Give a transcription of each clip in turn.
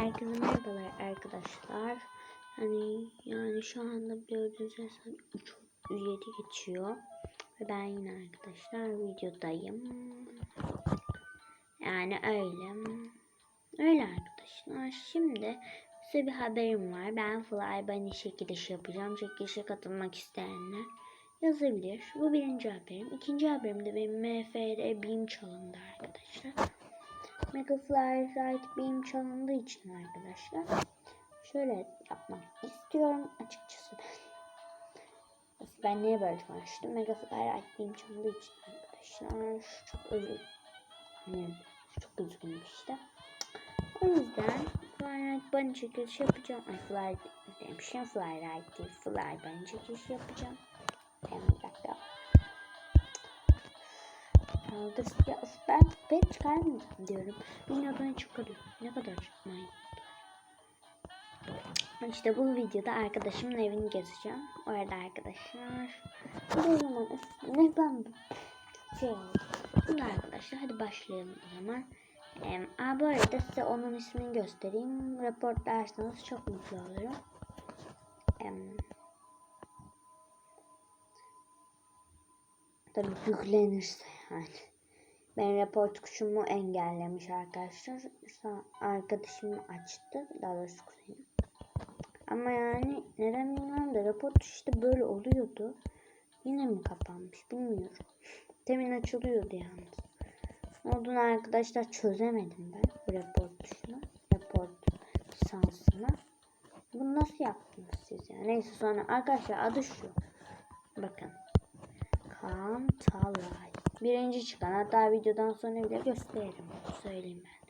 Herkese merhabalar arkadaşlar. Hani yani şu anda gördüğünüz gibi saat 3.37 geçiyor. Ve ben yine arkadaşlar videodayım. Yani öyle. Öyle arkadaşlar. Şimdi size bir haberim var. Ben Fly Bunny çekiliş yapacağım. Çekilişe katılmak isteyenler yazabilir. Bu birinci haberim. İkinci haberim de benim MFR BİM çalındı arkadaşlar. Mega Fly Ride benim çalındığı için arkadaşlar. Şöyle yapmak istiyorum açıkçası ben. Niye böyle konuştum? Mega Fly Ride benim çalındığı için arkadaşlar. Çok özür hani çok üzgünüm işte. O yüzden Fly Ride Bunny çekilişi yapacağım. Ay Fly demişim Fly Ride değil. Fly Bunny çekilişi yapacağım. Hemen bir dakika. Kaldır ya ben ben çıkarmayacağım diyorum. Yine ben çıkarıyorum. Ne kadar çıkmayı. İşte bu videoda arkadaşımın evini gezeceğim. Orada arkadaşlar. O zaman ne ben şey oldu. Arkadaşlar hadi başlayalım o zaman. Ee, aa, bu arada size onun ismini göstereyim. Report derseniz çok mutlu olurum. Ee, tabii yüklenirse yani. Ben rapor kuşumu engellemiş arkadaşlar. Arkadaşım açtı. Daha doğrusu kuzenim. Ama yani neden bilmiyorum da rapor işte böyle oluyordu. Yine mi kapanmış bilmiyorum. Temin açılıyordu yalnız. Ne olduğunu arkadaşlar çözemedim ben rapor tuşuna. Rapor lisansına. Bunu nasıl yaptınız siz ya? Neyse sonra arkadaşlar adı şu. Bakın. Kaan Talay. Birinci çıkan hatta videodan sonra bile gösteririm. Söyleyeyim ben.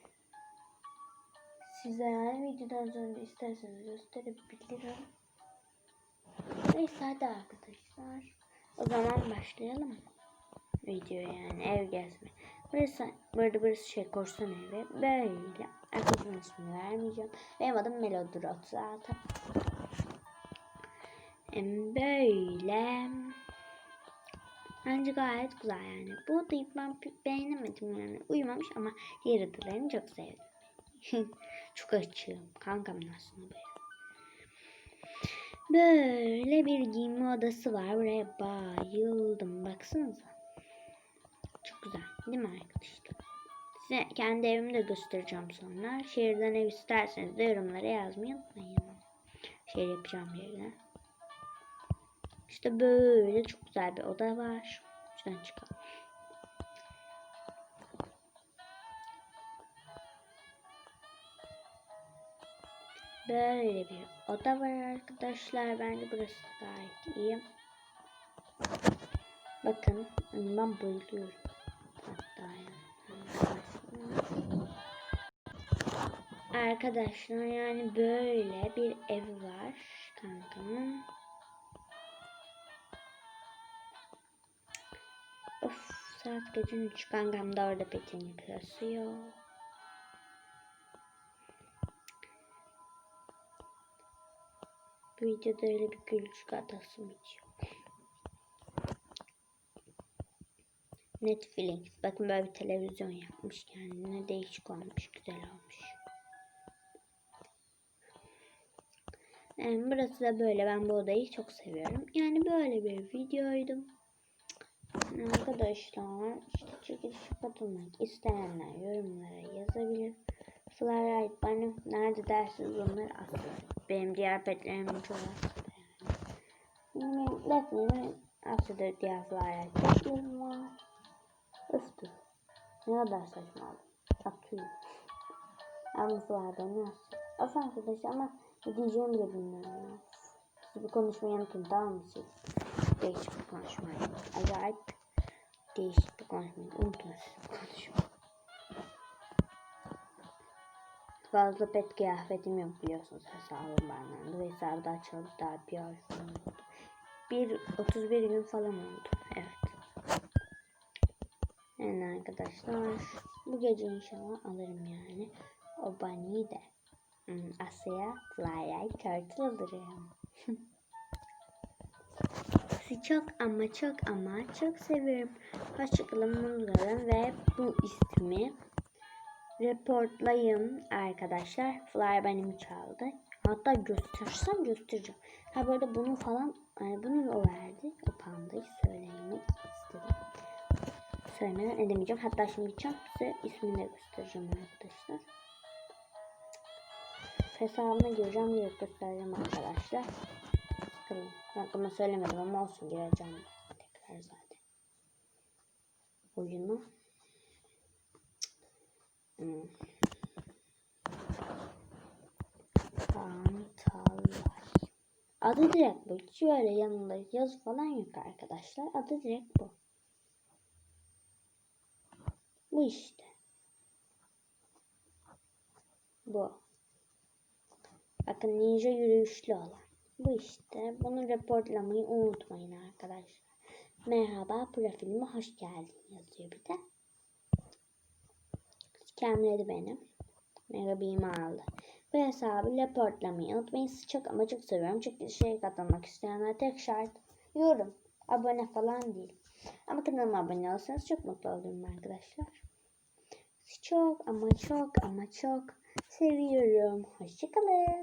Size yani videodan sonra isterseniz gösterebilirim. Neyse hadi arkadaşlar. O zaman başlayalım. Video yani ev gezme. Burası, burada burası şey korsan evi. Böyle. Arkadaşımın ismini vermeyeceğim. Benim adım Melodrot zaten. Böyle. Bence gayet güzel yani. Bu odayı ben beğenemedim yani. Uyumamış ama diğer odalarını çok sevdim. çok açığım. Kankam aslında böyle. Böyle bir giyinme odası var. Buraya bayıldım. Baksanıza. Çok güzel. Değil mi arkadaşlar? Size kendi evimi de göstereceğim sonra. Şehirden ev isterseniz de yorumlara yazmayı unutmayın. Şehir yapacağım yerine. İşte böyle çok güzel bir oda var. Şuradan çıkalım. Böyle bir oda var arkadaşlar. Bence burası gayet iyi. Bakın ben bayılıyorum. Hatta. Arkadaşlar yani böyle bir ev var kankamın. Saat gecenin üç kankam da orada petini kasıyor. Bu videoda öyle bir gülücük atasım yok. Netflix. Bakın böyle bir televizyon yapmış kendine. Değişik olmuş. Güzel olmuş. Yani burası da böyle. Ben bu odayı çok seviyorum. Yani böyle bir videoydu. Arkadaşlar işte çekilişe katılmak isteyenler yorumlara yazabilir. Flyride bana nerede dersiniz onları atın. Benim diğer petlerimin çoğu yani. Benim defnemin aslında diğer Flyride petlerim var. Öftü. Ne kadar saçma oldu. Atıyorum. Ben bu Flyride'ı ne yapacağım? Of arkadaşlar ama ne diyeceğimi bile bilmiyorum. Siz bir konuşmayı unutun tamam mı siz? Değişik bir konuşmayı. Acayip değişik bir konuşmayı unutun konuşmayı. Fazla pet kıyafetim yok biliyorsunuz hesabım benden. Bu hesabı açıldı daha bir ay oldu. Bir 31 gün falan oldu. Evet. Yani arkadaşlar bu gece inşallah alırım yani. O bunny'i de. Hmm, Asya'ya Fly'e turtle alırım. Sizi çok ama çok ama çok seviyorum. Hoşçakalın, ve bu ismi reportlayın arkadaşlar. Fly benim çaldı. Hatta göstersem göstereceğim. Ha bu bunu falan yani bunu o verdi. O pandayı söylemek istedim. Söylemeden edemeyeceğim. Hatta şimdi gideceğim size ismini de göstereceğim arkadaşlar. Hesabına gireceğim diye göstereceğim arkadaşlar. Sıkılın. Aklıma söylemedim ama olsun gireceğim. Tekrar zaten. Oyunu. Hmm. Pantalay. Adı direkt bu. Hiç öyle yanında yazı falan yok arkadaşlar. Adı direkt bu. Bu işte. Bu. Bakın ninja yürüyüşlü olan. Bu işte. Bunu reportlamayı unutmayın arkadaşlar. Merhaba profilime hoş geldin yazıyor bir de. Skemledi benim. Merhaba'yı aldı. Bu hesabı reportlamayı unutmayın. Çok ama çok seviyorum. Çekilişe katılmak isteyenler tek şart yorum. Abone falan değil. Ama kanalıma abone olursanız çok mutlu olurum arkadaşlar. Çok ama çok ama çok seviyorum. Hoşçakalın.